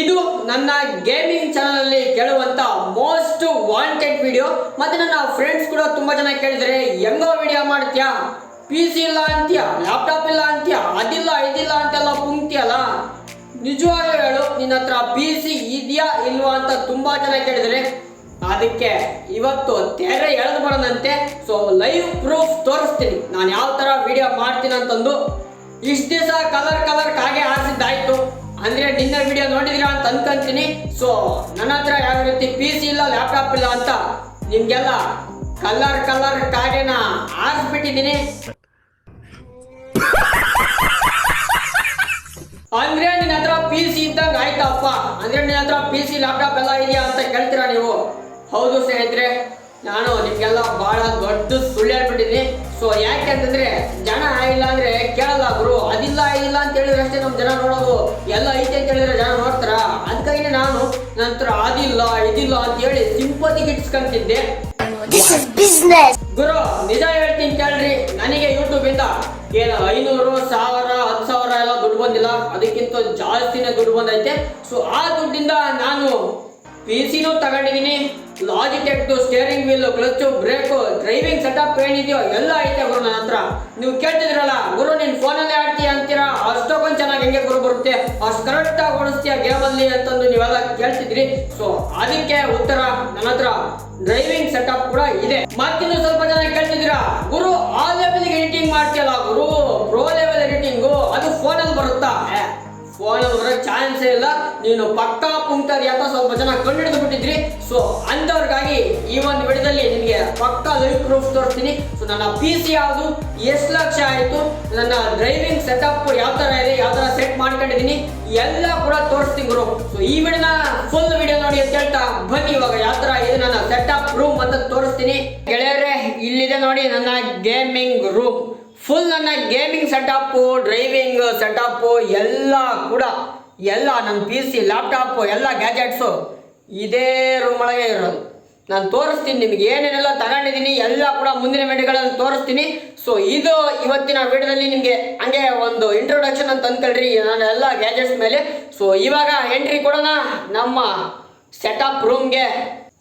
ಇದು ನನ್ನ gaming channel ಅಲ್ಲಿ ಕೇಳುವಂತ ಮೋಸ್ಟ್ ವಾಂಟೆಡ್ ವಿಡಿಯೋ ಮತ್ತೆ ನನ್ನ ಫ್ರೆಂಡ್ಸ್ ಕೂಡ ತುಂಬಾ ಜನ ಕೇಳಿದರೆ, ಹೆಂಗೋ ವಿಡಿಯೋ ಮಾಡ್ತೀಯಾ? ಪಿ ಸಿ ಇಲ್ಲ ಅಂತೀಯ? ಲ್ಯಾಪ್ಟಾಪ್ ಇಲ್ಲ ಅಂತೀಯ? ಅದಿಲ್ಲ, ಇದಿಲ್ಲ ಅಂತೆಲ್ಲ ಕುಂತಿಯಲ್ಲ? ನಿಜವಾಗ್ಲೂ ಹೇಳು, ನಿನ್ನ ಹತ್ರ ಪಿ ಸಿ ಇದೆಯಾ ಇಲ್ವಾ ಅಂತ ತುಂಬಾ ಜನ ಕೇಳಿದರೆ, ಅದಕ್ಕೆ ಇವತ್ತು ತೆರೆ ಎಳೆದು ಬರೋದಂತೆ ಸೊ ಲೈವ್ ಪ್ರೂಫ್ ತೋರಿಸ್ತೀನಿ. ನಾನು ಯಾವ ತರ ವಿಡಿಯೋ ಮಾಡ್ತೀನಿ ಅಂತಂದು. ಇಷ್ಟ ದಿವಸ ಕಲರ್ ಕಲರ್ ಕಾಗೆ ಆರಿಸಿದ್ದಾಯ್ತು ಅಂದ್ರೆ ನಿನ್ನೆ ವಿಡಿಯೋ ನೋಡಿದಿರಾ ಅಂತ ಅನ್ಕೊಂತೀನಿ. ಸೊ ನನ್ನ ಹತ್ರ ಯಾವ ರೀತಿ ಪಿ ಸಿ ಇಲ್ಲ ಲ್ಯಾಪ್ಟಾಪ್ ಇಲ್ಲ ಅಂತ ನಿಮ್ಗೆಲ್ಲ ಕಲರ್ ಕಲರ್ ಕಾರ್ಯನ ಆರಿಸ್ಬಿಟ್ಟಿದ್ದೀನಿ. ಅಂದ್ರೆ ನಿನ್ನ ಹತ್ರ ಪಿ ಸಿ ಇದ್ದಂಗೆ ಆಯ್ತಪ್ಪ. ಅಂದ್ರೆ ನಿನ್ನ ಹತ್ರ ಪಿ ಸಿ ಲ್ಯಾಪ್ಟಾಪ್ ಎಲ್ಲ ಇದೆಯಾ ಅಂತ ಕೇಳ್ತೀರಾ ನೀವು? ಹೌದು ಸ್ನೇಹಿತರೆ. ನಾನು ನಿಮ್ಗೆಲ್ಲ ಬಹಳ ದೊಡ್ಡ ಸುಳ್ಳು ಹೇಳ್ಬಿಟ್ಟಿದ್ದೀನಿ. ಸೊ ಯಾಕೆ ಅಂತಂದ್ರೆ ಜನ ಇಲ್ಲ ಅಂದ್ರೆ ಕೇಳಲ್ಲ ಗುರು. ಅದಿಲ್ಲ ಇಲ್ಲ ಅಂತ ಹೇಳಿದ್ರೆ ಅಷ್ಟೇ ನಮ್ಮ ಜನ ನೋಡೋದು. ಎಲ್ಲ ಐತೆ ಅಂತ ಹೇಳಿದ್ರೆ ಜನ ನೋಡ್ತಾರ? ಅದಕ್ಕಾಗಿ ನಾನು ನಂತರ ಅದಿಲ್ಲ ಇದಿಲ್ಲ ಅಂತ ಹೇಳಿ ಸಿಂಪತಿ ಗಿಟ್ಸ್ಕೊಂತಿದ್ದೆ. ಗುರು ನಿಜ ಹೇಳ್ತೀನಿ ಕೇಳ್ರಿ. ನನಗೆ ಯೂಟ್ಯೂಬ್ ಇಂದ ಏನು ಐನೂರು ಸಾವಿರ ಹತ್ತು ಸಾವಿರ ಎಲ್ಲ ದುಡ್ಡು ಬಂದಿಲ್ಲ. ಅದಕ್ಕಿಂತ ಜಾಸ್ತಿನೇ ದುಡ್ಡು ಬಂದೈತೆ. ಸೊ ಆ ದುಡ್ಡಿಂದ ನಾನು ಪಿ ಸಿನೂ ತಗೊಂಡಿದ್ದೀನಿ Logitech steering wheel clutch brake driving setup ಏನಿದೆಯೋ ಎಲ್ಲ ಐತೆ ಗುರು ನನ್ನ ಹತ್ರ. ನೀವು ಕೇಳ್ತಿದ್ರಲ್ಲ, ಗುರು ನೀನು ಫೋನಲ್ಲೇ ಆಡ್ತೀಯ ಅಂತೀರಾ? ಅಷ್ಟೊಂದು ಚೆನ್ನಾಗಿ ಹೆಂಗೆ ಗುರು ಬರುತ್ತೆ? ಅಷ್ಟು ಕರೆಕ್ಟ್ ಆಗಿ ಓಡಿಸ್ತೀಯ ಗೇಮಲ್ಲಿ ಅಂತಂದು ನೀವೆಲ್ಲ ಕೇಳ್ತಿದ್ರಿ. ಸೊ ಅದಕ್ಕೆ ಉತ್ತರ ನನ್ನ ಹತ್ರ ಡ್ರೈವಿಂಗ್ ಸೆಟಪ್ ಕೂಡ ಇದೆ. ಮತ್ತಿನ್ನು ಸ್ವಲ್ಪ ಜನ ಕೇಳ್ತಿದ್ದೀರಾ? ಗುರು, ಆ ಲೆವೆಲ್ ಎಡಿಟಿಂಗ್ ಮಾಡ್ತೀಯಲ್ಲ ಗುರು. ಪ್ರೋ ಲೆವೆಲ್ ಎಡಿಟಿಂಗು ಅದು ಫೋನಲ್ಲಿ ಬರುತ್ತಾ? ಬರೋ ಚಾನ್ಸೇ ಇಲ್ಲ. ನೀನು ಪಕ್ಕಾ ಪುಂಕ್ತರಿ ಅಂತ ಸ್ವಲ್ಪ ಜನ ಕಂಡುಹಿಡಿದು ಬಿಟ್ಟಿದ್ರಿ. ಸೊ ಅಂಥವ್ರಿಗಾಗಿ ಈ ಒಂದು ವಿಡಿಯೋದಲ್ಲಿ ನಿಮಗೆ ಪಕ್ಕಾ ಲೈವ್ ಪ್ರೂಫ್ ತೋರಿಸ್ತೀನಿ. ಸೊ ನನ್ನ ಪಿ ಸಿ ಯಾವುದು? ಎಷ್ಟು ಲಕ್ಷ ಆಯಿತು? ನನ್ನ ಡ್ರೈವಿಂಗ್ ಸೆಟಪ್ ಯಾವ ಥರ ಇದೆ? ಯಾವ ಥರ ಸೆಟ್ ಮಾಡ್ಕೊಂಡಿದ್ದೀನಿ? ಎಲ್ಲ ಕೂಡ ತೋರಿಸ್ತೀನಿ ಗುರು. ಸೊ ಈ ವಿಡಿಯೋನ ಫುಲ್ ವಿಡಿಯೋ ನೋಡಿ ಅಂತ ಹೇಳ್ತಾ ಬನ್ನಿ. ಇವಾಗ ಯಾವ ಥರ ಇದೆ ನನ್ನ ಸೆಟಪ್ ರೂಮ್ ಅಂತ ತೋರಿಸ್ತೀನಿ. ಗೆಳೆಯರೇ, ಇಲ್ಲಿದೆ ನೋಡಿ ನನ್ನ ಗೇಮಿಂಗ್ ರೂಮ್ ಫುಲ್ ನನ್ನ ಗೇಮಿಂಗ್ ಸೆಟಪ್ಪು ಡ್ರೈವಿಂಗ್ ಸೆಟಪ್ಪು ಎಲ್ಲ ಕೂಡ, ಎಲ್ಲ ನನ್ನ ಪಿ ಸಿ ಲ್ಯಾಪ್ಟಾಪು ಎಲ್ಲ ಗ್ಯಾಜೆಟ್ಸು ಇದೇ ರೂಮ್ ಒಳಗೆ ಇರೋದು. ನಾನು ತೋರಿಸ್ತೀನಿ ನಿಮಗೆ, ಏನೇನೆಲ್ಲ ತಗೊಂಡಿದ್ದೀನಿ, ಎಲ್ಲ ಕೂಡ ಮುಂದಿನ ವಿಡಿಯೋಗಳಲ್ಲಿ ತೋರಿಸ್ತೀನಿ. ಸೊ ಇದು ಇವತ್ತಿನ ವಿಡಿಯೋದಲ್ಲಿ ನಿಮಗೆ ಹಂಗೆ ಒಂದು ಇಂಟ್ರೊಡಕ್ಷನ್ ಅಂತ ಅಂದ್ಕೊಳ್ರಿ ನಾನು ಎಲ್ಲ ಗ್ಯಾಜೆಟ್ಸ್ ಮೇಲೆ. ಸೊ ಇವಾಗ ಎಂಟ್ರಿ ಕೊಡೋಣ, ನಮ್ಮ ಸೆಟಪ್ ರೂಮ್ಗೆ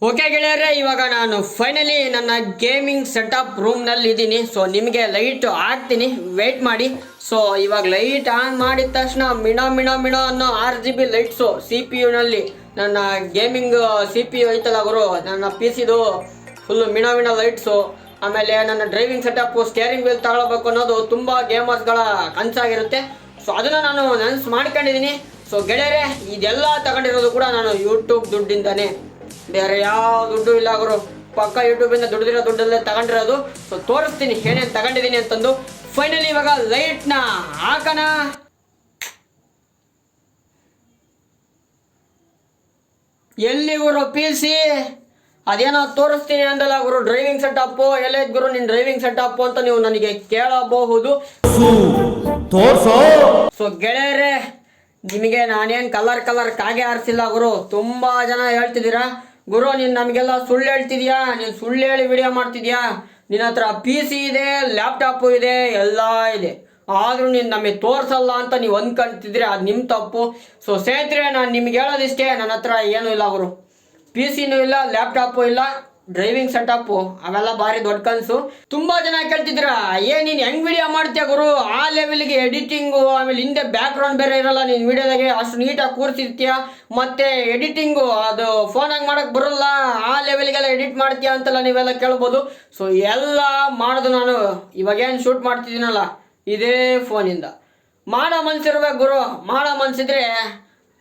ಓಕೆ ಗೆಳೆಯರೆ, ಇವಾಗ ನಾನು ಫೈನಲಿ ನನ್ನ ಗೇಮಿಂಗ್ ಸೆಟಪ್ ರೂಮ್ನಲ್ಲಿ ಇದ್ದೀನಿ. ಸೊ ನಿಮಗೆ ಲೈಟ್ ಹಾಕ್ತೀನಿ. ವೆಯ್ಟ್ ಮಾಡಿ. ಸೊ ಇವಾಗ ಲೈಟ್ ಆನ್ ಮಾಡಿದ ತಕ್ಷಣ ಮಿಣೋ ಮಿಣೋ ಮಿಣೋ ಅನ್ನೋ R G B lights C P ಯುನಲ್ಲಿ ನನ್ನ ಗೇಮಿಂಗ್ ಸಿ ಪಿ ಯು ಐತಲ್ಲ ಅವರು ನನ್ನ ಪಿ ಸಿದು ಫುಲ್ಲು ಮಿಣೋ ಮಿಣೋ ಲೈಟ್ಸು ಆಮೇಲೆ ನನ್ನ ಡ್ರೈವಿಂಗ್ ಸೆಟಪ್ಪು ಸ್ಟೇರಿಂಗ್ ವೀಲ್ ತಗೊಳ್ಬೇಕು ಅನ್ನೋದು ತುಂಬ ಗೇಮರ್ಸ್ಗಳ ಕನಸಾಗಿರುತ್ತೆ. ಸೊ ಅದನ್ನು ನಾನು ನೆನ್ಸ್ ಮಾಡ್ಕೊಂಡಿದ್ದೀನಿ. ಸೊ ಗೆಳೆಯರೆ, ಇದೆಲ್ಲ ತಗೊಂಡಿರೋದು ಕೂಡ ನಾನು ಯೂಟ್ಯೂಬ್ ದುಡ್ಡಿಂದಾನೆ. ಬೇರೆ ಯಾವ ದುಡ್ಡು ಇಲ್ಲ ಗುರು. ಪಕ್ಕ ಯೂಟ್ಯೂಬಿಂದ ದುಡ್ದಿರೋ ದುಡ್ಡಲ್ಲೇ ತಗೊಂಡಿರೋದು. ಸೊ ತೋರಿಸ್ತೀನಿ ಏನೇನು ತಗೊಂಡಿದ್ದೀನಿ ಅಂತಂದು. ಫೈನಲಿ ಇವಾಗ ಲೈಟ್ನ ಹಾಕೋಣ. ಎಲ್ಲಿ ಗುರು ಪಿ ಸಿ ಅದೇನೋ ತೋರಿಸ್ತೀನಿ ಅಂದಲ್ಲ ಗುರು ಡ್ರೈವಿಂಗ್ ಸೆಟಪ್ ಎಲ್ಲ ಗುರು ನಿನ್ ಡ್ರೈವಿಂಗ್ ಸೆಟಪ್ ಅಂತ ನೀವು ನನಗೆ ಕೇಳಬಹುದು. ತೋರ್ಸೋ ಸೊ ಗೆಳೆಯರೇ ನಿಮಗೆ ನಾನೇನು ಕಲರ್ ಕಲರ್ ಕಾಗೆ ಆರಿಸಿಲ್ಲ ಗುರು. ತುಂಬಾ ಜನ ಹೇಳ್ತಿದ್ದೀರಾ ಗುರು, ನೀನು ನಮಗೆಲ್ಲ ಸುಳ್ಳು ಹೇಳ್ತಿದ್ಯಾ? ನೀನು ಸುಳ್ಳು ಹೇಳಿ ವಿಡಿಯೋ ಮಾಡ್ತಿದ್ಯಾ? ನಿನ್ನ ಹತ್ರ ಪಿ ಸಿ ಇದೆ ಲ್ಯಾಪ್ಟಾಪು ಇದೆ, ಎಲ್ಲ ಇದೆ. ಆದರೂ ನೀನು ನಮಗೆ ತೋರಿಸಲ್ಲ ಅಂತ ನೀವು ಅಂದ್ಕೊಂತಿದ್ರೆ ಅದು ನಿಮ್ಮ ತಪ್ಪು. ಸೊ ಸ್ನೇಹಿತರೆ, ನಾನು ನಿಮ್ಗೆ ಹೇಳೋದಿಷ್ಟೇ ನನ್ನ ಹತ್ರ ಏನೂ ಇಲ್ಲ ಗುರು. ಪಿ ಸಿನೂ ಇಲ್ಲ ಲ್ಯಾಪ್ಟಾಪು ಇಲ್ಲ. ಡ್ರೈವಿಂಗ್ ಸೆಟಪ್ಪು ಅವೆಲ್ಲ ಭಾರಿ ದೊಡ್ಡ ಕನಸು. ತುಂಬಾ ಜನ ಕೇಳ್ತಿದ್ರ ಏ, ನೀನು ಹೆಂಗ್ ವಿಡಿಯೋ ಮಾಡ್ತೀಯ ಗುರು? ಆ ಲೆವೆಲ್ಗೆ ಎಡಿಟಿಂಗು ಆಮೇಲೆ ಹಿಂದೆ ಬ್ಯಾಕ್ ಗ್ರೌಂಡ್ ಬೇರೆ ಇರಲ್ಲ, ನೀನ್ ವಿಡಿಯೋದಾಗೆ ಅಷ್ಟು ನೀಟಾಗಿ ಕೂರ್ಸಿರ್ತೀಯ? ಮತ್ತೆ ಎಡಿಟಿಂಗು ಅದು ಫೋನಾಗಿ ಮಾಡಕ್ ಬರಲ್ಲ, ಆ ಲೆವೆಲ್ಗೆಲ್ಲ ಎಡಿಟ್ ಮಾಡ್ತೀಯ ಅಂತೆಲ್ಲ ನೀವೆಲ್ಲ ಕೇಳ್ಬೋದು. ಸೊ ಎಲ್ಲ ಮಾಡೋದು ನಾನು. ಇವಾಗೇನು ಶೂಟ್ ಮಾಡ್ತಿದ್ದೀನಲ್ಲ, ಇದೇ ಫೋನಿಂದ ಮಾಡೋ ಮನ್ಸಿರ್ಬೇಕು ಗುರು, ಮಾಡೋ ಮನ್ಸಿದ್ರೆ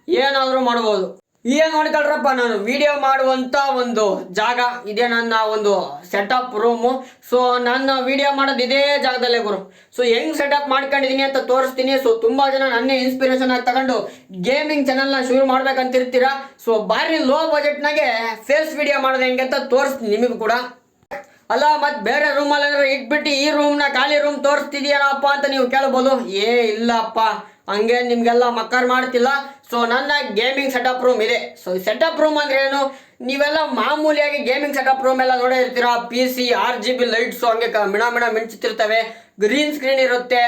ಏನಾದರೂ ಮಾಡ್ಬೋದು. ಏನ್ ನೋಡ್ಕೊಳ್ರಪ್ಪ ನಾನು. ವಿಡಿಯೋ ಮಾಡುವಂತ ಒಂದು ಜಾಗ. ಇದೇ ನನ್ನ ಒಂದು ಸೆಟಪ್ ರೂಮು ಸೊ ನಾನು ವಿಡಿಯೋ ಮಾಡೋದು ಇದೇ ಜಾಗದಲ್ಲೇ ಗುರು. ಸೊ ಹೆಂಗ್ ಸೆಟಪ್ ಮಾಡ್ಕೊಂಡಿದೀನಿ ಅಂತ ತೋರಿಸ್ತೀನಿ. ಸೊ ತುಂಬಾ ಜನ ನನ್ನೇ ಇನ್ಸ್ಪಿರೇಷನ್ ಆಗಿ ತಗೊಂಡು ಗೇಮಿಂಗ್ ಚಾನಲ್ನ ಶುರು ಮಾಡ್ಬೇಕಂತಿರ್ತೀರಾ? ಸೊ ಭಾರಿ ಲೋ ಬಜೆಟ್ನಾಗೆ ಫೇಸ್ ವಿಡಿಯೋ ಮಾಡೋದು ಹೆಂಗೆ ಅಂತ ತೋರಿಸ್ತೀನಿ ನಿಮಗೂ ಕೂಡ. ಅಲ್ಲ, ಮತ್ತೆ ಬೇರೆ ರೂಮಲ್ಲಿ ಇಟ್ಬಿಟ್ಟು ಈ ರೂಮ್ನ ಖಾಲಿ ರೂಮ್ ತೋರಿಸ್ತಿದ್ಯಾನಪ್ಪ ಅಂತ ನೀವು ಕೇಳ್ಬೋದು. ಏ, ಇಲ್ಲಪ್ಪ. ಹಂಗೆ ನಿಮಗೆಲ್ಲ ಮಕ್ಕರ್ ಮಾಡ್ತಿಲ್ಲ. ಸೊ ನನ್ನ ಗೇಮಿಂಗ್ ಸೆಟಪ್ ರೂಮ್ ಇದೆ. ಸೊ ಸೆಟಪ್ ರೂಮ್ ಅಂದ್ರೆ ಏನು? ನೀವೆಲ್ಲ ಮಾಮೂಲಿಯಾಗಿ ಗೇಮಿಂಗ್ ಸೆಟಪ್ ರೂಮ್ ಎಲ್ಲ ನೋಡೇ ಇರ್ತೀರಾ? P C R G B lights ಹಂಗೆ ಮಿಣ ಮಿಣ ಮಿಂಚುತ್ತಿರ್ತವೆ. ಗ್ರೀನ್ ಸ್ಕ್ರೀನ್ ಇರುತ್ತೆ.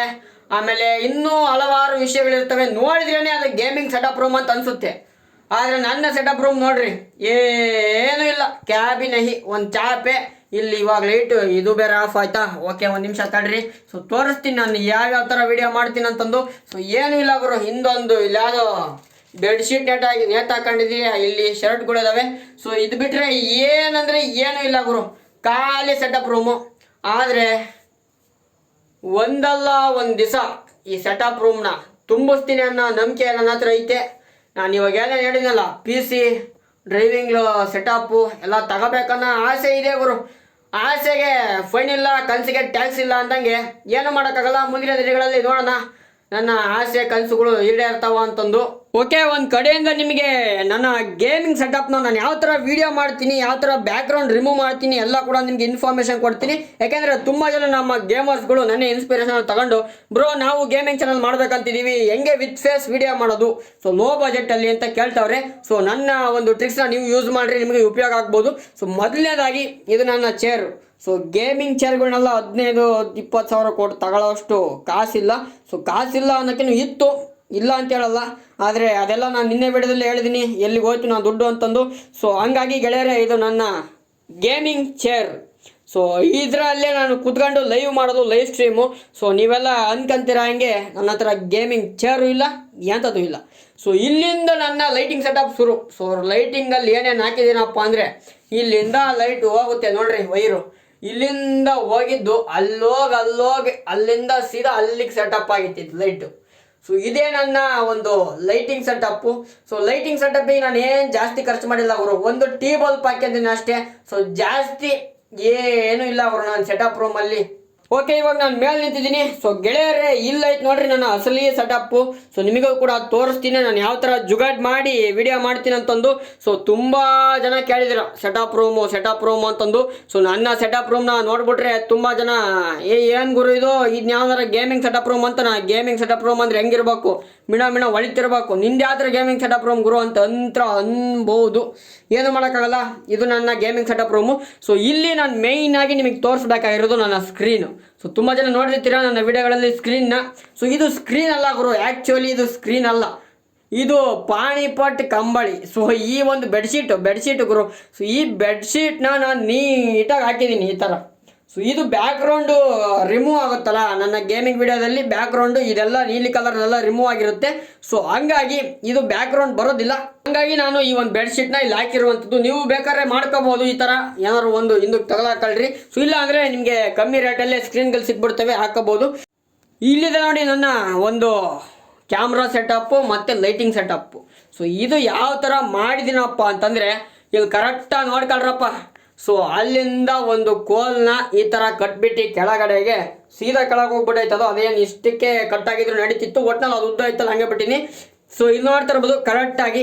ಆಮೇಲೆ ಇನ್ನೂ ಹಲವಾರು ವಿಷಯಗಳಿರ್ತವೆ. ನೋಡಿದ್ರೇನೆ ಅದು ಗೇಮಿಂಗ್ ಸೆಟಪ್ ರೂಮ್ ಅಂತ ಅನ್ಸುತ್ತೆ. ಆದರೆ ನನ್ನ ಸೆಟಪ್ ರೂಮ್ ನೋಡ್ರಿ, ಏನು ಇಲ್ಲ. ಕ್ಯಾಬಿನಹಿ ಒಂದು ಚಾಪೆ. ಇಲ್ಲಿ ಇವಾಗ ಲೈಟ್ ಇದು ಬೇರೆ ಆಫ್ ಆಯ್ತಾ? ಓಕೆ ಒಂದು ನಿಮಿಷ ತಡ್ರಿ. ಸೊ ತೋರಿಸ್ತೀನಿ ನಾನು ಯಾವ್ಯಾವ ಥರ ವಿಡಿಯೋ ಮಾಡ್ತೀನಿ ಅಂತಂದು. ಸೊ ಏನು ಇಲ್ಲ ಗುರು, ಹಿಂದೊಂದು ಇಲ್ಲಿ ಯಾವುದೋ ಬೆಡ್ಶೀಟ್ ನೆಟ್ಟಾಗಿ ನೇತ್ ಹಾಕೊಂಡಿದ್ದೀವಿ ಇಲ್ಲಿ ಶರ್ಟ್ಗಳಿದಾವೆ ಸೊ ಇದು ಬಿಟ್ರೆ ಏನಂದರೆ ಏನು ಇಲ್ಲ ಗುರು. ಖಾಲಿ ಸೆಟಪ್ ರೂಮು ಆದರೆ ಒಂದಲ್ಲ ಒಂದು ದಿವಸ ಈ ಸೆಟಪ್ ರೂಮ್ನ ತುಂಬಿಸ್ತೀನಿ ಅನ್ನೋ ನಂಬಿಕೆ ನನ್ನ ಹತ್ರ ಐತೆ. ನಾನು ಇವಾಗ ಏನೇ ಹೇಳಿದ್ನಲ್ಲ ಪಿ ಸಿ ಡ್ರೈವಿಂಗ್ ಸೆಟಪ್ಪು ಎಲ್ಲ ತಗೋಬೇಕನ್ನೋ ಆಸೆ ಇದೆ ಗುರು. ಆಸೆಗೆ ಫೈನ್ ಇಲ್ಲ, ಕನಸಿಗೆ ಟ್ಯಾಕ್ಸ್ ಇಲ್ಲ ಅಂದಂಗೆ ಏನು ಮಾಡೋಕ್ಕಾಗಲ್ಲ. ಮುಂದಿನ ದಿನಗಳಲ್ಲಿ ನೋಡೋಣ. ನನ್ನ ಆಸೆ ಕನಸುಗಳು ಈಡೇರ್ತಾವ ಅಂತಂದು ಓಕೆ, ಒಂದು ಕಡೆಯಿಂದ ನಿಮಗೆ ನನ್ನ ಗೇಮಿಂಗ್ ಸೆಟಪ್ನ ನಾನು ಯಾವ ಥರ ವಿಡಿಯೋ ಮಾಡ್ತೀನಿ ಯಾವ ಥರ ಬ್ಯಾಕ್ಗ್ರೌಂಡ್ ರಿಮೂವ್ ಮಾಡ್ತೀನಿ, ಎಲ್ಲ ಕೂಡ ನಿಮಗೆ ಇನ್ಫಾರ್ಮೇಷನ್ ಕೊಡ್ತೀನಿ. ಯಾಕೆಂದರೆ ತುಂಬ ಜನ ನಮ್ಮ ಗೇಮರ್ಸ್ಗಳು ನನ್ನ ಇನ್ಸ್ಪಿರೇಷನ್ ತಗೊಂಡು, ಬ್ರೋ, ನಾವು ಗೇಮಿಂಗ್ ಚಾನಲ್ ಮಾಡ್ಬೇಕಂತಿದ್ದೀವಿ ಹೆಂಗೆ ವಿತ್ ಫೇಸ್ ವಿಡಿಯೋ ಮಾಡೋದು? ಸೊ ಲೋ ಬಜೆಟಲ್ಲಿ ಅಂತ ಕೇಳ್ತಾವ್ರೆ. ಸೊ ನನ್ನ ಒಂದು ಟ್ರಿಕ್ಸ್ನ ನೀವು ಯೂಸ್ ಮಾಡಿರಿ, ನಿಮಗೆ ಉಪಯೋಗ ಆಗ್ಬೋದು. ಸೊ ಮೊದಲನೇದಾಗಿ ಇದು ನನ್ನ ಚೇರು ಸೊ ಗೇಮಿಂಗ್ ಚೇರ್ಗಳನ್ನೆಲ್ಲ ಹದಿನೈದು, ಇಪ್ಪತ್ತು ಸಾವಿರ ಕೊಟ್ಟು ತಗೊಳ್ಳೋಷ್ಟು ಕಾಸಿಲ್ಲ. ಸೊ ಕಾಸಿಲ್ಲ ಅನ್ನೋಕ್ಕಿಂತ ಇತ್ತು. ಇಲ್ಲ ಅಂತ ಹೇಳಲ್ಲ. ಆದರೆ ಅದೆಲ್ಲ ನಾನು ನಿನ್ನೆ ವಿಡಿಯೋದಲ್ಲಿ ಹೇಳಿದ್ದೀನಿ ಎಲ್ಲಿಗೆ ಹೋಯ್ತು ನಾನು ದುಡ್ಡು ಅಂತಂದು. ಸೊ ಹಂಗಾಗಿ ಗೆಳೆಯರೇ, ಇದು ನನ್ನ ಗೇಮಿಂಗ್ ಚೇರ್ ಸೊ ಇದರಲ್ಲೇ ನಾನು ಕುತ್ಕೊಂಡು ಲೈವ್ ಮಾಡೋದು ಲೈವ್ ಸ್ಟ್ರೀಮು ಸೊ ನೀವೆಲ್ಲ ಅನ್ಕೊಂತೀರ ಹಂಗೆ, ನನ್ನ ಹತ್ರ ಗೇಮಿಂಗ್ ಚೇರು ಇಲ್ಲ ಎಂಥದ್ದು ಇಲ್ಲ. ಸೊ ಇಲ್ಲಿಂದ ನನ್ನ ಲೈಟಿಂಗ್ ಸೆಟಪ್ ಶುರು. ಸೊ ಲೈಟಿಂಗಲ್ಲಿ ಏನೇನು ಹಾಕಿದ್ದೀನಪ್ಪ ಅಂದರೆ, ಇಲ್ಲಿಂದ ಲೈಟ್ ಹೋಗುತ್ತೆ ನೋಡ್ರಿ ವೈರು ಇಲ್ಲಿಂದ ಹೋಗಿದ್ದು ಅಲ್ಲೋಗಿ ಅಲ್ಲೋಗಿ ಅಲ್ಲಿಂದ ಸೀದಾ ಅಲ್ಲಿಗೆ ಸೆಟಪ್ ಆಗಿತ್ತು ಲೈಟು ಸೊ ಇದೇ ನನ್ನ ಒಂದು ಲೈಟಿಂಗ್ ಸೆಟಪ್ಪು ಸೊ ಲೈಟಿಂಗ್ ಸೆಟಪ್ಪಿಗೆ ನಾನು ಏನು ಜಾಸ್ತಿ ಖರ್ಚು ಮಾಡಿಲ್ಲ ಅವರು ಒಂದು ಟೀ ಬಲ್ಪ್ ಹಾಕಿದ್ದೀನಿ ಅಷ್ಟೇ. ಸೊ ಜಾಸ್ತಿ ಏನು ಇಲ್ಲ ಅವರು ನಾನು ಸೆಟಪ್ ರೂಮಲ್ಲಿ ಓಕೆ ಇವಾಗ ನಾನು ಮೇಲೆ ನಿಂತಿದ್ದೀನಿ. ಸೊ ಗೆಳೆಯರೇ ಇಲ್ಲೈತೆ ನೋಡ್ರಿ, ನನ್ನ ಅಸಲಿ ಸೆಟಪ್ಪು ಸೊ ನಿಮಗೂ ಕೂಡ ತೋರಿಸ್ತೀನಿ, ನಾನು ಯಾವ ಥರ ಜುಗಾಡ್ ಮಾಡಿ ವಿಡಿಯೋ ಮಾಡ್ತೀನಿ ಅಂತಂದು. ಸೊ ತುಂಬ ಜನ ಕೇಳಿದಿರ ಸೆಟಪ್ ರೂಮು ಸೆಟಪ್ ರೂಮ್ ಅಂತಂದು. ಸೊ ನನ್ನ ಸೆಟಪ್ ರೂಮ್ನ ನೋಡ್ಬಿಟ್ರೆ ತುಂಬ ಜನ, ಏ, ಏನು ಗುರು ಇದು? ಇದು ಯಾವ್ದಾರ ಗೇಮಿಂಗ್ ಸೆಟಪ್ ರೂಮ್ ಅಂತ ನಾ ಗೇಮಿಂಗ್ ಸೆಟಪ್ ರೂಮ್ ಅಂದ್ರೆ ಹೆಂಗಿರ್ಬೇಕು? ಮಿಣ ಮಿಣ ಒಳಿತಿರ್ಬೇಕು. ನಿಂದು ಯಾವ್ದಾರ ಗೇಮಿಂಗ್ ಸೆಟಪ್ ರೂಮ್ ಗುರು? ಅಂತ ಅಂತ ಅನ್ಬೋದು. ಏನು ಮಾಡೋಕ್ಕಾಗಲ್ಲ? ಇದು ನನ್ನ ಗೇಮಿಂಗ್ ಸೆಟಪ್ ರೂಮು ಸೊ ಇಲ್ಲಿ ನಾನು ಮೇಯ್ನಾಗಿ ನಿಮಗೆ ತೋರಿಸ್ಬೇಕಾಗಿರೋದು ನನ್ನ ಸ್ಕ್ರೀನು ಸೊ ತುಂಬ ಜನ ನೋಡಿರ್ತೀರ ನನ್ನ ವಿಡಿಯೋಗಳಲ್ಲಿ ಸ್ಕ್ರೀನ್ನ ಸೊ ಇದು ಸ್ಕ್ರೀನ್ ಅಲ್ಲ ಗುರು ಆ್ಯಕ್ಚುಲಿ ಇದು ಸ್ಕ್ರೀನ್ ಅಲ್ಲ. ಇದು ಪಾಣಿಪಟ್ ಕಂಬಳಿ. ಸೊ ಈ ಒಂದು ಬೆಡ್ಶೀಟು ಬೆಡ್ಶೀಟ್ ಗುರು. ಸೊ ಈ ಬೆಡ್ಶೀಟ್ನ ನಾನು ನೀಟಾಗಿ ಹಾಕಿದ್ದೀನಿ ಈ ಥರ ಸೊ ಇದು ಬ್ಯಾಕ್ಗ್ರೌಂಡು ರಿಮೂವ್ ಆಗುತ್ತಲ್ಲ? ನನ್ನ ಗೇಮಿಂಗ್ ವಿಡಿಯೋದಲ್ಲಿ ಬ್ಯಾಕ್ಗ್ರೌಂಡು ಇದೆಲ್ಲ ನೀಲಿ ಕಲರ್ ಎಲ್ಲ ರಿಮೂವ್ ಆಗಿರುತ್ತೆ. ಸೊ ಹಂಗಾಗಿ ಇದು ಬ್ಯಾಕ್ಗ್ರೌಂಡ್ ಬರೋದಿಲ್ಲ. ಹಂಗಾಗಿ ನಾನು ಈ ಒಂದು ಬೆಡ್ಶೀಟ್ನ ಇಲ್ಲಿ ಹಾಕಿರುವಂಥದ್ದು. ನೀವು ಬೇಕಾದ್ರೆ ಮಾಡ್ಕೋಬಹುದು ಈ ಥರ ಏನಾದ್ರು ಒಂದು ಹಿಂದಕ್ಕೆ ತಗೊಳಕಳ್ರಿ ಸೊ ಇಲ್ಲ ಅಂದರೆ ನಿಮಗೆ ಕಮ್ಮಿ ರೇಟಲ್ಲೇ ಸ್ಕ್ರೀನ್ಗಳು ಸಿಕ್ಬಿಡ್ತವೆ ಹಾಕೋಬಹುದು. ಇಲ್ಲಿದೆ ನೋಡಿ ನನ್ನ ಒಂದು ಕ್ಯಾಮ್ರಾ ಸೆಟಪ್ಪು ಮತ್ತು ಲೈಟಿಂಗ್ ಸೆಟಪ್ಪು ಸೊ ಇದು ಯಾವ ಥರ ಮಾಡಿದಿನಪ್ಪ ಅಂತಂದರೆ, ಇಲ್ಲಿ ಕರೆಕ್ಟಾಗಿ ನೋಡ್ಕೊಳ್ರಪ್ಪ. ಸೊ ಅಲ್ಲಿಂದ ಒಂದು ಕೋಲ್ನ ಈ ಥರ ಕಟ್ಬಿಟ್ಟು ಕೆಳಗಡೆಗೆ ಸೀದಾ ಕೆಳಗೆ ಹೋಗ್ಬಿಟ್ಟೈತೆ ಅದು ಅದೇನು ಇಷ್ಟಕ್ಕೆ ಕಟ್ಟಾಗಿದ್ರು ನಡೀತಿತ್ತು, ಒಟ್ನಲ್ಲಿ ಅದು ಉದ್ದ ಐತಲ್ಲ ಹಂಗೆ ಬಿಟ್ಟಿನಿ. ಸೊ ಇಲ್ಲಿ ನೋಡ್ತಾ ಇರ್ಬೋದು ಕರೆಕ್ಟಾಗಿ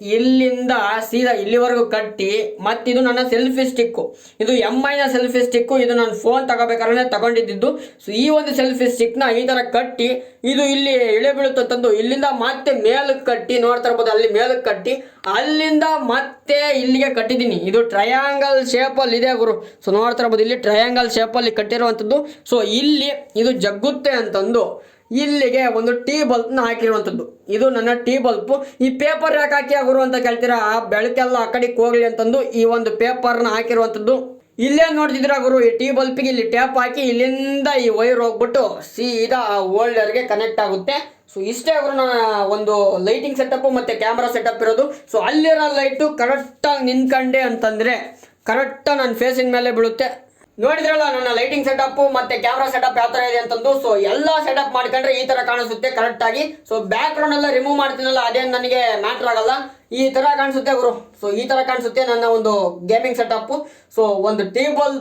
ಇಲ್ಲಿಂದ ಸೀದಾ ಇಲ್ಲಿವರೆಗೂ ಕಟ್ಟಿ ಮತ್ತಿದು ನನ್ನ ಸೆಲ್ಫಿ ಸ್ಟಿಕ್ಕು ಇದು ಎಂ ಐನ ಸೆಲ್ಫಿ ಸ್ಟಿಕ್ಕು ಇದು ನಾನು ಫೋನ್ ತಗೋಬೇಕಾದ್ರೆ ತಗೊಂಡಿದ್ದು. ಸೊ ಈ ಒಂದು ಸೆಲ್ಫಿ ಸ್ಟಿಕ್ನ ಈ ಥರ ಕಟ್ಟಿ, ಇದು ಇಲ್ಲಿ ಇಳೆ ಬೀಳುತ್ತೆ ತಂದು ಇಲ್ಲಿಂದ ಮತ್ತೆ ಮೇಲಕ್ಕೆ ಕಟ್ಟಿ, ನೋಡ್ತಾ ಇರ್ಬೋದು ಅಲ್ಲಿ ಮೇಲಕ್ಕೆ ಕಟ್ಟಿ, ಅಲ್ಲಿಂದ ಮತ್ತೆ ಇಲ್ಲಿಗೆ ಕಟ್ಟಿದ್ದೀನಿ. ಇದು ಟ್ರಯಾಂಗಲ್ ಶೇಪಲ್ಲಿ ಇದೆ ಗುರು. ಸೊ ನೋಡ್ತಾ ಇರ್ಬೋದು ಇಲ್ಲಿ ಟ್ರಯಾಂಗಲ್ ಶೇಪಲ್ಲಿ ಕಟ್ಟಿರುವಂಥದ್ದು ಸೊ ಇಲ್ಲಿ ಇದು ಜಗ್ಗುತ್ತೆ ಅಂತಂದು ಇಲ್ಲಿಗೆ ಒಂದು ಟೀ ಬಲ್ಬ್ನ ಹಾಕಿರುವಂಥದ್ದು ಇದು ನನ್ನ ಟೀ ಬಲ್ಬು ಈ ಪೇಪರ್ ಯಾಕೆ ಹಾಕಿ ಗುರು ಅಂತ ಕೇಳ್ತೀರಾ? ಬೆಳಕೆಲ್ಲ ಆ ಕಡೆಗೆ ಹೋಗ್ಲಿ ಅಂತಂದು ಈ ಒಂದು ಪೇಪರ್ನ ಹಾಕಿರುವಂಥದ್ದು ಇಲ್ಲೇ ನೋಡ್ತಿದ್ರ ಗುರು, ಈ ಟೀ ಬಲ್ಪಿಗೆ ಇಲ್ಲಿ ಟ್ಯಾಪ್ ಹಾಕಿ ಇಲ್ಲಿಂದ ಈ ವೈರ್ ಹೋಗ್ಬಿಟ್ಟು ಸೀದಾ ಆ ಹೋಲ್ಡರ್ಗೆ ಕನೆಕ್ಟ್ ಆಗುತ್ತೆ. ಸೊ ಇಷ್ಟೇ ಅವರು ನನ್ನ ಒಂದು ಲೈಟಿಂಗ್ ಸೆಟಪ್ ಮತ್ತೆ ಕ್ಯಾಮ್ರಾ ಸೆಟಪ್ ಇರೋದು. ಸೊ ಅಲ್ಲಿರೋ ಲೈಟು ಕರೆಕ್ಟಾಗಿ ನಿಂತ್ಕೊಂಡೆ ಅಂತಂದ್ರೆ, ಕರೆಕ್ಟಾಗಿ ನನ್ನ ಫೇಸಿನ ಮೇಲೆ ಬೀಳುತ್ತೆ. ನೋಡಿದ್ರಲ್ಲ, ನನ್ನ ಲೈಟಿಂಗ್ ಸೆಟಪ್ ಮತ್ತೆ ಕ್ಯಾಮ್ರಾ ಸೆಟಪ್ ಯಾವ ತರ ಇದೆ ಅಂತಂದು? ಸೊ ಎಲ್ಲ ಸೆಟಪ್ ಮಾಡ್ಕೊಂಡ್ರೆ ಈ ತರ ಕಾಣಿಸುತ್ತೆ ಕರೆಕ್ಟ್ ಆಗಿ. ಸೊ ಬ್ಯಾಕ್ ಗ್ರೌಂಡ್ ಎಲ್ಲ ರಿಮೂವ್ ಮಾಡ್ತೀನಲ್ಲ, ಅದೇನು ನನಗೆ ಮ್ಯಾಟರ್ ಆಗಲ್ಲ. ಈ ತರ ಕಾಣಿಸುತ್ತೆ ಗುರು. ಸೊ ಈ ತರ ಕಾಣಿಸುತ್ತೆ ನನ್ನ ಒಂದು ಗೇಮಿಂಗ್ ಸೆಟಪ್ಪು ಸೊ ಒಂದು ಟೇಬಲ್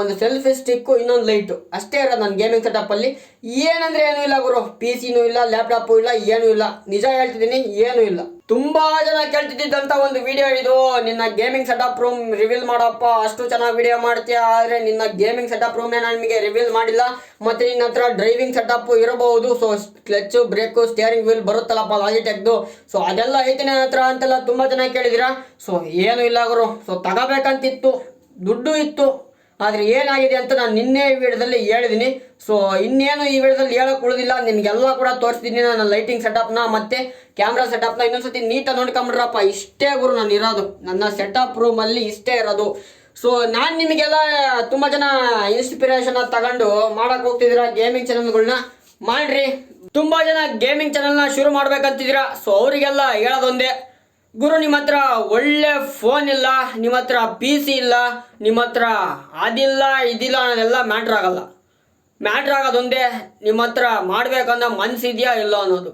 ಒಂದು ಸೆಲ್ಫಿ ಸ್ಟಿಕ್ಕು ಇನ್ನೊಂದು ಲೈಟು ಅಷ್ಟೇ ಇರೋದು ನನ್ನ ಗೇಮಿಂಗ್ ಸೆಟಪ್ಪಲ್ಲಿ ಏನಂದ್ರೆ ಏನೂ ಇಲ್ಲ ಗುರು. ಪಿ ಸಿನೂ ಇಲ್ಲ ಲ್ಯಾಪ್ಟಾಪು ಇಲ್ಲ, ಏನೂ ಇಲ್ಲ. ನಿಜ ಹೇಳ್ತಿದ್ದೀನಿ, ಏನೂ ಇಲ್ಲ. ತುಂಬಾ ಜನ ಕೇಳ್ತಿದ್ದಂತ ಒಂದು ವಿಡಿಯೋ ಇದು. ನಿನ್ನ ಗೇಮಿಂಗ್ ಸೆಟಪ್ ರೂಮ್ ರಿವೀಲ್ ಮಾಡಪ್ಪ. ಅಷ್ಟು ಚೆನ್ನಾಗಿ ವಿಡಿಯೋ ಮಾಡ್ತೀಯ, ಆದ್ರೆ ನಿನ್ನ ಗೇಮಿಂಗ್ ಸೆಟಪ್ ರೂಮ್ ನಿಮಗೆ ರಿವೀಲ್ ಮಾಡಿಲ್ಲ. ಮತ್ತೆ ನಿನ್ನ ಹತ್ರ ಡ್ರೈವಿಂಗ್ ಸೆಟಪ್ ಇರಬಹುದು. So clutch brake steering wheel ಬರುತ್ತಲ್ಲಪ್ಪ ಲಾಜಿಟೆಕ್ದು ಸೊ ಅದೆಲ್ಲ ಐತೆ ನನ್ನ ಹತ್ರ ಅಂತೆಲ್ಲ ತುಂಬಾ ಜನ ಕೇಳಿದಿರಾ? ಸೊ ಏನು ಇಲ್ಲ ಗುರು. ಸೊ ತಗೋಬೇಕಂತಿತ್ತು. ದುಡ್ಡು ಇತ್ತು. ಆದರೆ ಏನಾಗಿದೆ ಅಂತ ನಾನು ನಿನ್ನೆ ಈ ವಿಡಿಯೋದಲ್ಲಿ ಹೇಳಿದ್ದೀನಿ ಸೊ ಇನ್ನೇನು ಈ ವಿಡಿಯೋದಲ್ಲಿ ಹೇಳಕ್ ಉಳಿದಿಲ್ಲ. ನಿಮಗೆಲ್ಲ ಕೂಡ ತೋರಿಸ್ತೀನಿ ನನ್ನ ಲೈಟಿಂಗ್ ಸೆಟಪ್ನ ಮತ್ತೆ ಕ್ಯಾಮ್ರಾ ಸೆಟಪ್ನ ಇನ್ನೊಂದ್ಸತಿ ನೀಟಾಗಿ ನೋಡ್ಕೊಂಬಿಡ್ರಪ್ಪ. ಇಷ್ಟೇ ಗುರು, ನಾನು ಇರೋದು. ನನ್ನ ಸೆಟಪ್ ರೂಮಲ್ಲಿ ಇಷ್ಟೇ ಇರೋದು. ಸೊ ನಾನು ನಿಮಗೆಲ್ಲ ತುಂಬ ಜನ ಇನ್ಸ್ಪಿರೇಷನ್ ತಗೊಂಡು ಮಾಡಕ್ ಹೋಗ್ತಿದ್ದೀರಾ ಗೇಮಿಂಗ್ ಚಾನಲ್ಗಳನ್ನ ಮಾಡ್ರಿ. ತುಂಬ ಜನ ಗೇಮಿಂಗ್ ಚಾನಲ್ನ ಶುರು ಮಾಡ್ಬೇಕಂತಿದ್ದೀರಾ ಸೊ ಅವರಿಗೆಲ್ಲ ಹೇಳೋದೊಂದೇ. ಗುರು, ನಿಮ್ಮ ಹತ್ರ ಒಳ್ಳೆ ಫೋನ್ ಇಲ್ಲ, ನಿಮ್ಮ ಹತ್ರ ಪಿ ಸಿ ಇಲ್ಲ, ನಿಮ್ಮ ಹತ್ರ ಅದಿಲ್ಲ, ಇದಿಲ್ಲ ಅನ್ನೋದೆಲ್ಲ ಮ್ಯಾಟ್ರ್ ಆಗಲ್ಲ. ಮ್ಯಾಟ್ರ್ ಆಗೋದೊಂದೇ ನಿಮ್ಮ ಹತ್ರ ಮಾಡ್ಬೇಕನ್ನೋ ಮನ್ಸಿದ್ಯಾ ಇಲ್ಲ ಅನ್ನೋದು.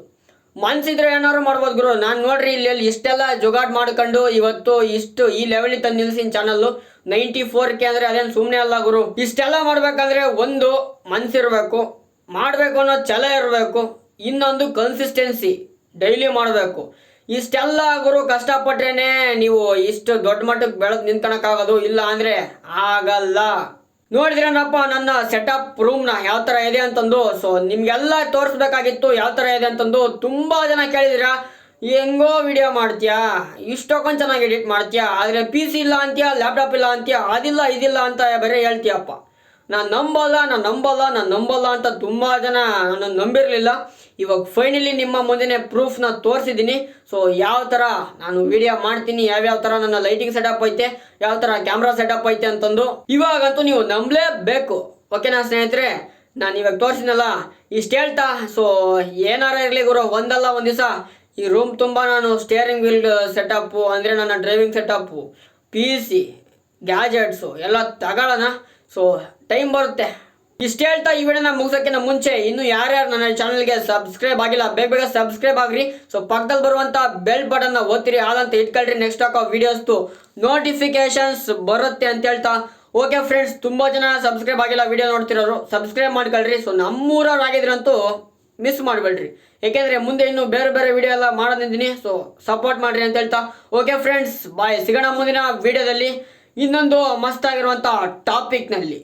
ಮನ್ಸಿದ್ರೆ ಏನಾದ್ರು ಮಾಡ್ಬೋದು ಗುರು. ನಾನು ನೋಡ್ರಿ ಇಲ್ಲಿ ಇಷ್ಟೆಲ್ಲ ಜುಗಾಡ್ ಮಾಡ್ಕೊಂಡು ಇವತ್ತು ಇಷ್ಟು ಈ ಲೆವೆಲಿಗೆ ತಂದು ನಿಲ್ಸಿನ ಚಾನಲ್ಲು ನೈಂಟಿ ಫೋರ್ ಕೆ ಅಂದರೆ ಅದೇನು ಸುಮ್ಮನೆ ಅಲ್ಲ ಗುರು. ಇಷ್ಟೆಲ್ಲ ಮಾಡಬೇಕಂದ್ರೆ ಒಂದು ಮನಸ್ಸಿರಬೇಕು ಮಾಡಬೇಕು ಅನ್ನೋ ಛಲ ಇರಬೇಕು, ಇನ್ನೊಂದು ಕನ್ಸಿಸ್ಟೆನ್ಸಿ ಡೈಲಿ ಮಾಡಬೇಕು. ಇಷ್ಟೆಲ್ಲ ಗುರು ಕಷ್ಟಪಟ್ರೇನೆ ನೀವು ಇಷ್ಟು ದೊಡ್ಡ ಮಟ್ಟಕ್ಕೆ ಬೆಳೆದು ನಿಂತ್ಕೊಳಕ್ಕಾಗೋದು ಇಲ್ಲ ಅಂದರೆ ಆಗಲ್ಲ. ನೋಡಿದ್ರೇನಪ್ಪ, ನನ್ನ ಸೆಟಪ್ ರೂಮ್ನ ಯಾವ ಥರ ಇದೆ ಅಂತಂದು ಸೊ ನಿಮಗೆಲ್ಲ ತೋರಿಸ್ಬೇಕಾಗಿತ್ತು ಯಾವ ಥರ ಇದೆ ಅಂತಂದು ತುಂಬ ಜನ ಕೇಳಿದಿರ. ಹೆಂಗೋ ವಿಡಿಯೋ ಮಾಡ್ತೀಯಾ? ಇಷ್ಟೊಕ್ಕೊಂದು ಚೆನ್ನಾಗಿ ಎಡಿಟ್ ಮಾಡ್ತೀಯಾ? ಆದರೆ ಪಿ ಸಿ ಇಲ್ಲ ಅಂತೀಯ ಲ್ಯಾಪ್ಟಾಪ್ ಇಲ್ಲ ಅಂತೀಯ? ಅದಿಲ್ಲ, ಇದಿಲ್ಲ ಅಂತ ಬರೀ ಹೇಳ್ತೀಯಪ್ಪ. ನಾನು ನಂಬಲ್ಲ ನಾನು ನಂಬಲ್ಲ ನಾನು ನಂಬಲ್ಲ ಅಂತ ತುಂಬ ಜನ ನನ್ನನ್ನು ನಂಬಿರಲಿಲ್ಲ. ಇವಾಗ ಫೈನಲಿ ನಿಮ್ಮ ಮುಂದೆ ಪ್ರೂಫ್ನ ತೋರಿಸಿದ್ದೀನಿ ಸೊ ಯಾವ ಥರ ನಾನು ವಿಡಿಯೋ ಮಾಡ್ತೀನಿ, ಯಾವ್ಯಾವ ಥರ ನನ್ನ ಲೈಟಿಂಗ್ ಸೆಟಪ್ ಐತೆ, ಯಾವ ಥರ ಕ್ಯಾಮ್ರಾ ಸೆಟಪ್ ಐತೆ ಅಂತಂದು ಇವಾಗಂತೂ ನೀವು ನಂಬಲೇಬೇಕು. ಓಕೆನಾ ಸ್ನೇಹಿತರೆ, ನಾನು ಇವಾಗ ತೋರಿಸಿನಲ್ಲ ಇಷ್ಟು ಹೇಳ್ತಾ. ಸೊ ಏನಾರ ಇರಲಿ ಗುರು, ಒಂದಲ್ಲ ಒಂದು ದಿವಸ. ಈ ರೂಮ್ ತುಂಬ ನಾನು ಸ್ಟೇರಿಂಗ್ ವೀಲ್ ಸೆಟಪ್ಪು ಅಂದರೆ ನನ್ನ driving setup P C gadgets ಎಲ್ಲ ತಗೊಳ್ಳೋಣ ಸೊ ಟೈಮ್ ಬರುತ್ತೆ. ಇಷ್ಟು ಹೇಳ್ತಾ ಈ ವಿಡಿಯೋನ ಮುಗಿಸೋಕ್ಕಿಂತ ಮುಂಚೆ ಇನ್ನು ಯಾರ್ಯಾರು ನನ್ನ ಚಾನಲ್ಗೆ ಸಬ್ಸ್ಕ್ರೈಬ್ ಆಗಿಲ್ಲ, ಬೇಗ ಬೇಗ ಸಬ್ಸ್ಕ್ರೈಬ್ ಆಗ್ರಿ. ಸೊ ಪಕ್ಕದಲ್ಲಿ ಬರುವಂಥ ಬೆಲ್ ಬಟನ್ನ ಓದ್ತೀರಿ ಆದಂತ ಇಟ್ಕೊಳ್ರಿ. ನೆಕ್ಸ್ಟ್ ಹಾಕೋ ವೀಡಿಯೋಸ್ದು ನೋಟಿಫಿಕೇಶನ್ಸ್ ಬರುತ್ತೆ ಅಂತ ಹೇಳ್ತಾ. ಓಕೆ ಫ್ರೆಂಡ್ಸ್ ತುಂಬ ಜನ ಸಬ್ಸ್ಕ್ರೈಬ್ ಆಗಿಲ್ಲ ವಿಡಿಯೋ ನೋಡ್ತಿರೋರು ಸಬ್ಸ್ಕ್ರೈಬ್ ಮಾಡ್ಕೊಳ್ರಿ. ಸೊ ನಮ್ಮೂರವ್ರು ಆಗಿದ್ರಂತೂ ಮಿಸ್ ಮಾಡಬೇಡ್ರಿ. ಏಕೆಂದರೆ ಮುಂದೆ ಇನ್ನು ಬೇರೆ ಬೇರೆ ವಿಡಿಯೋ ಎಲ್ಲ ಮಾಡೋದಿದ್ದೀನಿ ಸೊ ಸಪೋರ್ಟ್ ಮಾಡ್ರಿ ಅಂತ ಹೇಳ್ತಾ. ಓಕೆ ಫ್ರೆಂಡ್ಸ್ ಬಾಯ್ ಸಿಗೋಣ ಮುಂದಿನ ವಿಡಿಯೋದಲ್ಲಿ ಇನ್ನೊಂದು ಮಸ್ತಾಗಿರುವಂಥ ಟಾಪಿಕ್ನಲ್ಲಿ